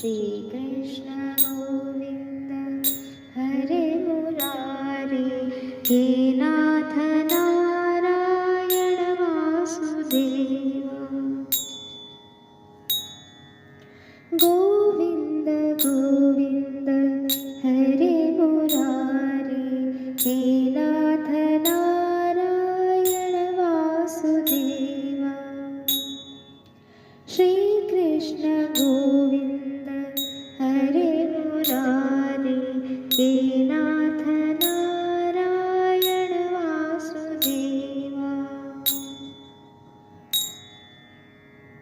श्रीकृष्ण गोविन्द हरे मुरारे हे नाथ नारायण वासुदेवा। गोविन्द गोविन्द हरे मुरारे हे नाथ नारायण वासुदेवा